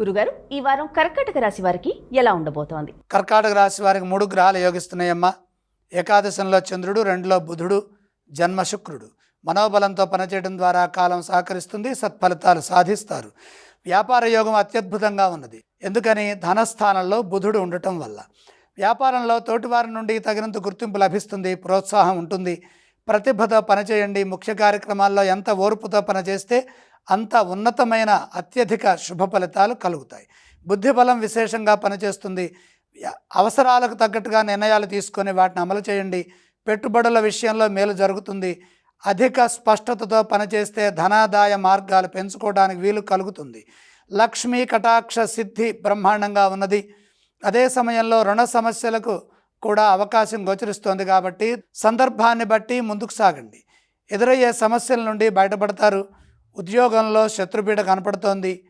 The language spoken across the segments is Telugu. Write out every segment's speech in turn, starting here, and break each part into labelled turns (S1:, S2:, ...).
S1: గురుగారు ఈ వారం కర్కాటక రాశి వారికి ఎలా ఉండబోతోంది?
S2: కర్కాటక రాశి వారికి మూడు గ్రహాలు యోగిస్తున్నాయమ్మా. ఏకాదశంలో చంద్రుడు రెండులో బుధుడు జన్మ శుక్రుడు. మనోబలంతో పనిచేయడం ద్వారా కాలం సహకరిస్తుంది సత్ఫలితాలు సాధిస్తారు. వ్యాపార యోగం అత్యద్భుతంగా ఉన్నది. ఎందుకని? ధనస్థానంలో బుధుడు ఉండటం వల్ల. వ్యాపారంలో తోటివారి నుండి తగినంత గుర్తింపు లభిస్తుంది ప్రోత్సాహం ఉంటుంది. ప్రతిభతో పనిచేయండి. ముఖ్య కార్యక్రమాల్లో ఎంత ఓర్పుతో పనిచేస్తే అంత ఉన్నతమైన అత్యధిక శుభ ఫలితాలు కలుగుతాయి. బుద్ధిబలం విశేషంగా పనిచేస్తుంది. అవసరాలకు తగ్గట్టుగా నిర్ణయాలు తీసుకొని వాటిని అమలు చేయండి. పెట్టుబడుల విషయంలో మేలు జరుగుతుంది. అధిక స్పష్టతతో పనిచేస్తే ధనాదాయ మార్గాలు పెంచుకోవడానికి వీలు కలుగుతుంది. లక్ష్మీ కటాక్ష సిద్ధి బ్రహ్మాండంగా ఉన్నది. అదే సమయంలో రుణ సమస్యలకు కూడా అవకాశం గోచరిస్తోంది కాబట్టి సందర్భాన్ని బట్టి ముందుకు సాగండి. ఎదురయ్యే సమస్యల నుండి బయటపడతారు. ఉద్యోగంలో శత్రుపీడ కనపడుతోంది.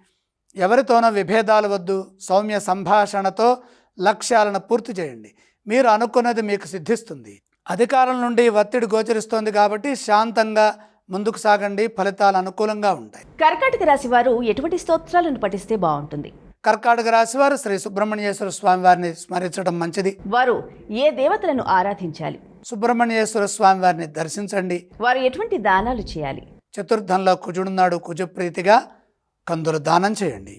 S2: ఎవరితోనో విభేదాలు వద్దు. సౌమ్య సంభాషణతో లక్ష్యాలను పూర్తి చేయండి. మీరు అనుకున్నది మీకు సిద్ధిస్తుంది. అధికారం నుండి ఒత్తిడి గోచరిస్తోంది కాబట్టి శాంతంగా ముందుకు సాగండి. ఫలితాలు అనుకూలంగా ఉంటాయి.
S1: కర్కాటక రాశి వారు ఎటువంటి స్తోత్రాలను పఠిస్తే బాగుంటుంది?
S2: కర్కాటక రాశి వారు శ్రీ సుబ్రహ్మణ్యేశ్వర స్వామి వారిని స్మరించడం మంచిది.
S1: వారు ఏ దేవతలను ఆరాధించాలి?
S2: సుబ్రహ్మణ్యేశ్వర స్వామి వారిని దర్శించండి.
S1: వారు ఎటువంటి దానాలు చేయాలి?
S2: చతుర్థంలో కుజుడున్నాడు కుజప్రీతిగా కందులు దానం చేయండి.